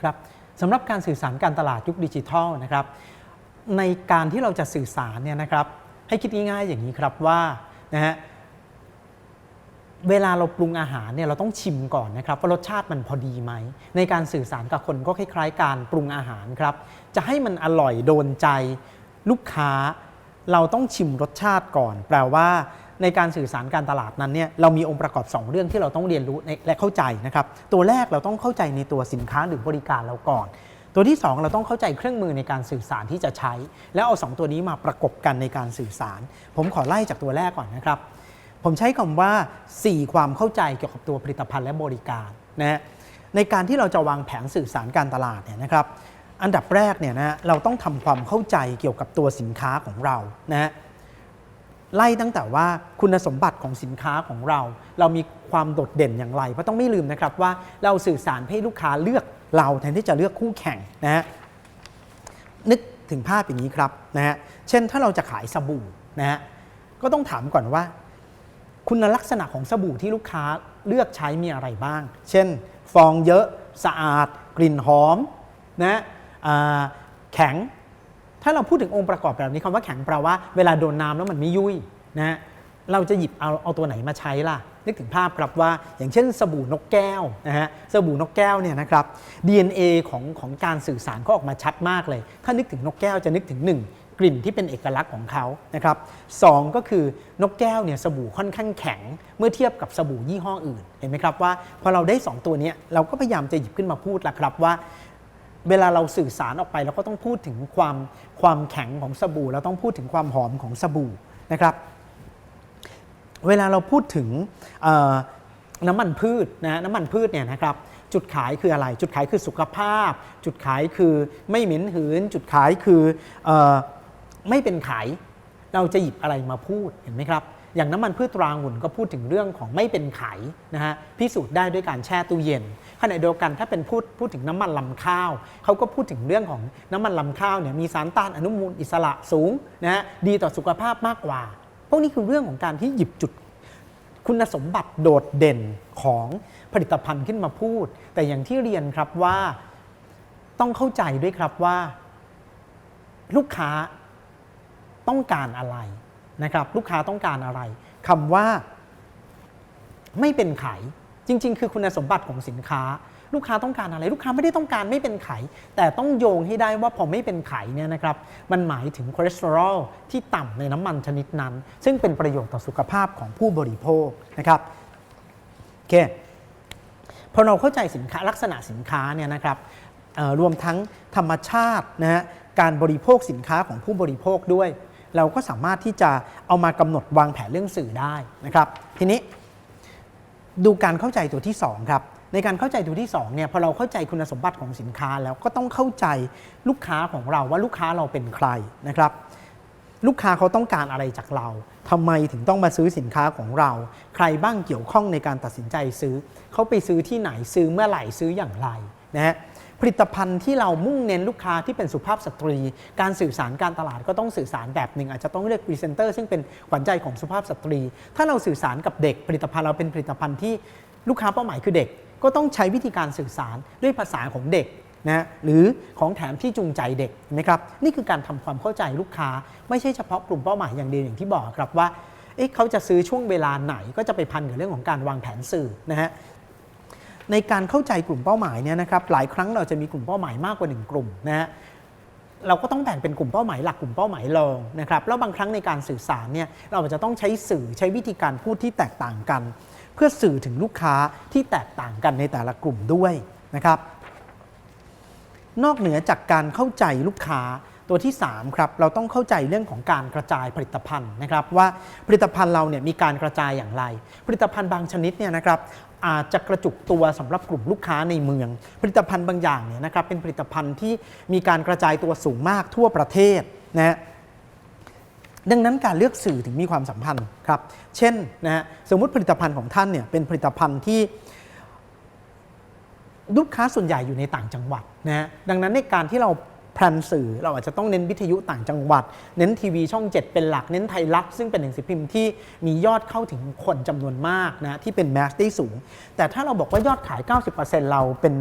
ครับสำหรับการสื่อสารการตลาดยุคดิจิทัลนะครับในการที่เราจะสื่อสารเนี่ยนะครับให้คิดง่ายๆอย่างนี้ครับว่านะฮะเวลาเราปรุงอาหารเนี่ยเราต้องชิมก่อนนะครับว่ารสชาติมันพอดีไหม ในการสื่อสารกับคนก็คล้าย ๆ การปรุงอาหารครับ จะให้มันอร่อยโดนใจลูกค้า เราต้องชิมรสชาติก่อน แปลว่า ในการสื่อสารการตลาดนั้นเนี่ยเรามีองค์ประกอบ 2 เรื่องที่เราต้องเรียนรู้และเข้าใจนะครับตัวแรกเราต้องเข้าใจในตัวสินค้าหรือบริการเราก่อน ตัวที่ 2 เราต้องเข้าใจเครื่องมือในการสื่อสารที่จะใช้ แล้วเอา 2 ตัวนี้มาประกบกันในการสื่อสาร ผมขอไล่จากตัวแรกก่อนนะครับผมใช้คำว่า 4 ความเข้าใจเกี่ยวกับตัวผลิตภัณฑ์และบริการนะในการที่เราจะวางแผนสื่อสารการตลาดเนี่ยนะครับอันดับแรกเนี่ยนะเราต้องทำความเข้าใจเกี่ยวกับตัวสินค้าของเรานะฮะ ไล่ตั้งแต่ว่าคุณสมบัติของสินค้าของเรา เรามีความโดดเด่นอย่างไร เพราะต้องไม่ลืมนะครับว่าเราสื่อสารให้ลูกค้าเลือกเราแทนที่จะเลือกคู่แข่งนะฮะนึกถึงภาพอย่างนี้ครับนะฮะเช่นถ้าเราจะขายสบู่นะฮะก็ต้องถามก่อนว่า คุณลักษณะของสบู่ที่ลูกค้าเลือกใช้มีอะไรบ้าง เช่น ฟองเยอะสะอาด กลิ่นหอมนะแข็ง ถ้าเราพูดถึงองค์ประกอบแบบนี้คำว่าแข็งแปลว่าเวลาโดนน้ำแล้วมันไม่ยุ่ยนะฮะเราจะหยิบเอาเอาตัวไหนมาใช้ล่ะ นึกถึงภาพครับว่า อย่างเช่นสบู่นกแก้วนะฮะสบู่นกแก้วเนี่ยนะครับ DNA ของของการสื่อสารก็ออกมาชัดมากเลย ถ้านึกถึงนกแก้วจะนึกถึง 1 กลิ่นที่เป็นเอกลักษณ์ของเขานะครับสองก็คือนกแก้วเนี่ยสบู่ค่อนข้างแข็ง เมื่อเทียบกับสบู่ยี่ห้ออื่นเห็นไหมครับว่าพอเราได้ 2 ตัวเนี้ยเราก็พยายามจะหยิบขึ้นมาพูดละครับว่า เวลาเราสื่อสารออกไปเราก็ต้องพูดถึงความความแข็งของสบู่ เราต้องพูดถึงความหอมของสบู่นะครับ เวลาเราพูดถึงน้ำมันพืชนะน้ำมันพืชเนี่ยนะครับจุดขายคืออะไร จุดขายคือสุขภาพ จุดขายคือไม่เหม็นหืน จุดขายคือออไม่เป็นไขเราจะหยิบอะไรมาพูดเห็นไหมครับ อย่างน้ำมันพืชตราหุ่นก็พูดถึงเรื่องของไม่เป็นไขนะฮะพิสูจน์ได้ด้วยการแช่ตู้เย็นขณะเดียวกันถ้าเป็นพูดพูดถึงน้ำมันลำข้าวเขาก็พูดถึงเรื่องของน้ำมันลำข้าวเนี่ยมีสารต้านอนุมูลอิสระสูงนะฮะดีต่อสุขภาพมากกว่า พวกนี้คือเรื่องของการที่หยิบจุดคุณสมบัติโดดเด่นของผลิตภัณฑ์ขึ้นมาพูด แต่อย่างที่เรียนครับว่าต้องเข้าใจด้วยครับว่า ลูกค้าต้องการอะไร นะครับลูกค้าต้องการอะไรคำว่าไม่เป็นไขจริง ๆ คือคุณสมบัติของสินค้า ลูกค้าต้องการอะไร ลูกค้าไม่ได้ต้องการไม่เป็นไข แต่ต้องโยงให้ได้ว่าพอไม่เป็นไขเนี่ยนะครับมันหมายถึงคอเลสเตอรอลที่ต่ำในน้ำมันชนิดนั้น ซึ่งเป็นประโยชน์ต่อสุขภาพของผู้บริโภคนะครับโอเคพอเราเข้าใจสินค้าลักษณะสินค้าเนี่ยนะครับรวมทั้งธรรมชาตินะฮะการบริโภคสินค้าของผู้บริโภคด้วย เราก็สามารถที่จะเอามากำหนดวางแผนเรื่องสื่อได้นะครับ ทีนี้ดูการเข้าใจตัวที่ 2 ครับ ในการเข้าใจตัวที่2เนี่ยพอเราเข้าใจคุณสมบัติของสินค้าแล้วก็ต้องเข้าใจลูกค้าของเราว่าลูกค้าเราเป็นใครนะครับ ลูกค้าเขาต้องการอะไรจากเราทำไมถึงต้องมาซื้อสินค้าของเรา ใครบ้างเกี่ยวข้องในการตัดสินใจซื้อ เขาไปซื้อที่ไหนซื้อเมื่อไหร่ซื้ออย่างไรนะฮะ ลิตภัณฑ์ที่เรามุ่งเน้นลูกค้าที่เป็นสุภาพสตรี การสื่อสารการตลาดก็ต้องสื่อสารแบบหนึ่ง อาจจะต้องเรียกพรีเซนเตอร์ซึ่งเป็นขวัญใจของสุภาพสตรี ถ้าเราสื่อสารกับเด็ก ผลิตภัณฑ์เราเป็นผลิตภัณฑ์ที่ลูกค้าเป้าหมายคือเด็ก ก็ต้องใช้วิธีการสื่อสารด้วยภาษาของเด็กนะหรือของแถมที่จูงใจเด็กนะครับนี่คือการทำความเข้าใจลูกค้า ไม่ใช่เฉพาะกลุ่มเป้าหมายอย่างเดียวอย่างที่บอกครับว่าเอ๊ะเขาจะซื้อช่วงเวลาไหนก็จะไปพันกับเรื่องของการวางแผนสื่อนะฮะ ในการเข้าใจกลุ่มเป้าหมายเนี่ยนะครับหลายครั้งเราจะมีกลุ่มเป้าหมายมากกว่าหนึ่งกลุ่มนะฮะเราก็ต้องแบ่งเป็นกลุ่มเป้าหมายหลักกลุ่มเป้าหมายรองนะครับแล้วบางครั้งในการสื่อสารเนี่ยเราอาจจะต้องใช้สื่อใช้วิธีการพูดที่แตกต่างกัน เพื่อสื่อถึงลูกค้าที่แตกต่างกันในแต่ละกลุ่มด้วยนะครับนอกเหนือจากการเข้าใจลูกค้า ตัวที่3ครับเราต้องเข้าใจเรื่องของการกระจายผลิตภัณฑ์นะครับว่าผลิตภัณฑ์เราเนี่ยมีการกระจายอย่างไร ผลิตภัณฑ์บางชนิดเนี่ยนะครับอาจจะกระจุกตัวสำหรับกลุ่มลูกค้าในเมือง ผลิตภัณฑ์บางอย่างเนี่ยนะครับเป็นผลิตภัณฑ์ที่มีการกระจายตัวสูงมากทั่วประเทศนะฮะดังนั้นการเลือกสื่อถึงมีความสัมพันธ์ครับ เช่นนะฮะสมมุติผลิตภัณฑ์ของท่านเนี่ยเป็นผลิตภัณฑ์ที่ลูกค้าส่วนใหญ่อยู่ในต่างจังหวัดนะฮะดังนั้นในการที่เรา พลนสื่อเราอาจจะต้องเน้นวิทยุต่างจังหวัด เน้นทีวีช่อง 7 เป็นหลักเน้นไทยรัฐซึ่งเป็นหนังสือพิมพ์ที่มียอดเข้าถึงคนจำนวนมากนะที่เป็นแมสได้สูง แต่ถ้าเราบอกว่ายอดขาย 90%เราเป็น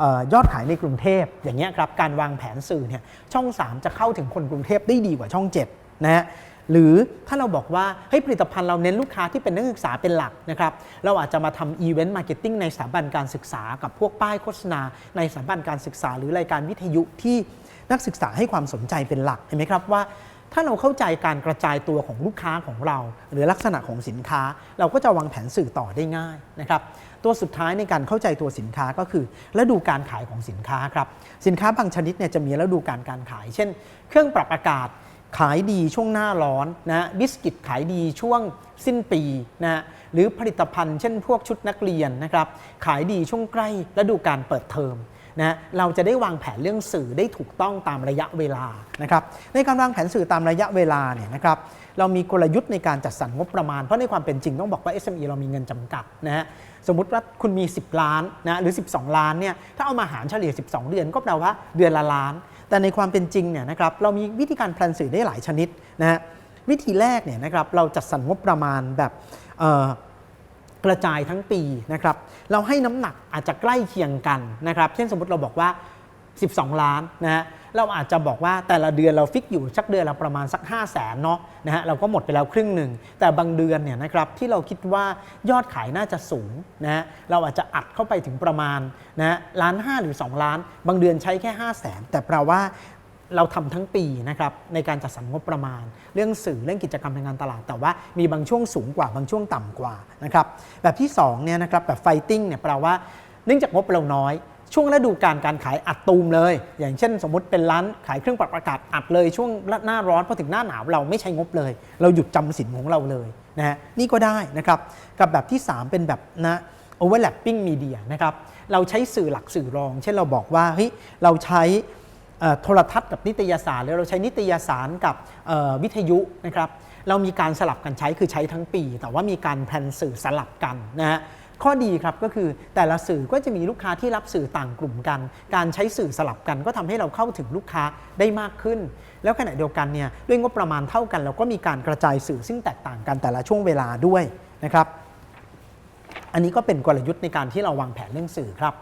ออยอดขายในกรุงเทพอย่างเงี้ยครับการวางแผนสื่อเนี่ยช่อง 3 จะเข้าถึงคนกรุงเทพได้ดีกว่าช่อง 7 นะฮะหรือถ้าเราบอกว่าเฮ้ยผลิตภัณฑ์เราเน้นลูกค้าที่เป็นนักศึกษาเป็นหลักนะครับเราอาจจะมาทำอีเวนต์มาร์เก็ตติ้งในสถาบันการศึกษา กับพวกป้ายโฆษณาในสถาบันการศึกษา หรือรายการวิทยุที่ นักศึกษาให้ความสนใจเป็นหลักเห็นไหมครับว่า ถ้าเราเข้าใจการกระจายตัวของลูกค้าของเรา หรือลักษณะของสินค้า เราก็จะวางแผนสื่อต่อได้ง่ายนะครับตัวสุดท้ายในการเข้าใจตัวสินค้าก็คือฤดูการขายของสินค้าครับสินค้าบางชนิดเนี่ยจะมีฤดูการการขาย เช่น เครื่องปรับอากาศขายดีช่วงหน้าร้อนนะบิสกิตขายดีช่วงสิ้นปีนะฮะหรือผลิตภัณฑ์เช่นพวกชุดนักเรียนนะครับขายดีช่วงใกล้ฤดูการเปิดเทอม นะเราจะได้วางแผนเรื่องสื่อได้ถูกต้องตามระยะเวลานะครับในการวางแผนสื่อตามระยะเวลาเนี่ยนะครับเรามีกลยุทธ์ในการจัดสรรงบประมาณ เพราะในความเป็นจริงต้องบอกว่า SME เรามีเงินจำกัดนะฮะสมมติว่าคุณมี 10 ล้านนะหรือ 12 ล้านเนี่ยถ้าเอามาหารเฉลี่ย 12 เดือนก็แปลว่าเดือนละล้าน แต่ในความเป็นจริงเนี่ยนะครับเรามีวิธีการแพลนสื่อได้หลายชนิดนะฮะวิธีแรกเนี่ยนะครับเราจัดสรรงบประมาณแบบ กระจายทั้งปีนะครับเราให้น้ำหนักอาจจะใกล้เคียงกันนะครับเช่นสมมติเราบอกว่า 12 ล้านนะฮะเราอาจจะบอกว่าแต่ละเดือนเราฟิกอยู่สักเดือนละประมาณสัก 5 0 0แสนเนาะนะฮะเราก็หมดไปแล้วครึ่งหนึ่ง แต่บางเดือนเนี่ยนะครับที่เราคิดว่ายอดขายน่าจะสูงนะฮะเราอาจจะอัดเข้าไปถึงประมาณนะฮะล้านห้าหรือ 2 ล้าน บางเดือนใช้แค่ 5 0 0แสนแต่แปลว่า เราทำทั้งปีนะครับในการจัดสรรงบประมาณ เรื่องสื่อเรื่องกิจกรรมทางการตลาด แต่ว่ามีบางช่วงสูงกว่าบางช่วงต่ำกว่านะครับแบบที่2เนี่ยนะครับแบบไฟติ้งเนี่ยแปลว่าเนื่องจากงบเราน้อยช่วงฤดูการการขายอัดตูมเลย อย่างเช่น สมมติเป็นร้านขายเครื่องปรับอากาศอัดเลยช่วงหน้าร้อนพอถึงหน้าหนาวเราไม่ใช้งบเลย เราหยุดจำสินของเราเลยนะฮะนี่ก็ได้นะครับกับแบบที่ 3 เป็นแบบนะ overlapping media นะครับเราใช้สื่อหลักสื่อรอง เช่นเราบอกว่าเฮ้ยเราใช้ โทรทัศน์กับนิตยสารหรือเราใช้นิตยสารกับวิทยุนะครับเรามีการสลับกันใช้คือใช้ทั้งปี แต่ว่ามีการแพลนสื่อสลับกันนะฮะข้อดีครับก็คือแต่ละสื่อก็จะมีลูกค้าที่รับสื่อต่างกลุ่มกัน การใช้สื่อสลับกันก็ทำให้เราเข้าถึงลูกค้าได้มากขึ้น แล้วขณะเดียวกันเนี่ยด้วยงบประมาณเท่ากัน เราก็มีการกระจายสื่อซึ่งแตกต่างกันแต่ละช่วงเวลาด้วยนะครับ อันนี้ก็เป็นกลยุทธ์ในการที่เราวางแผนเรื่องสื่อครับ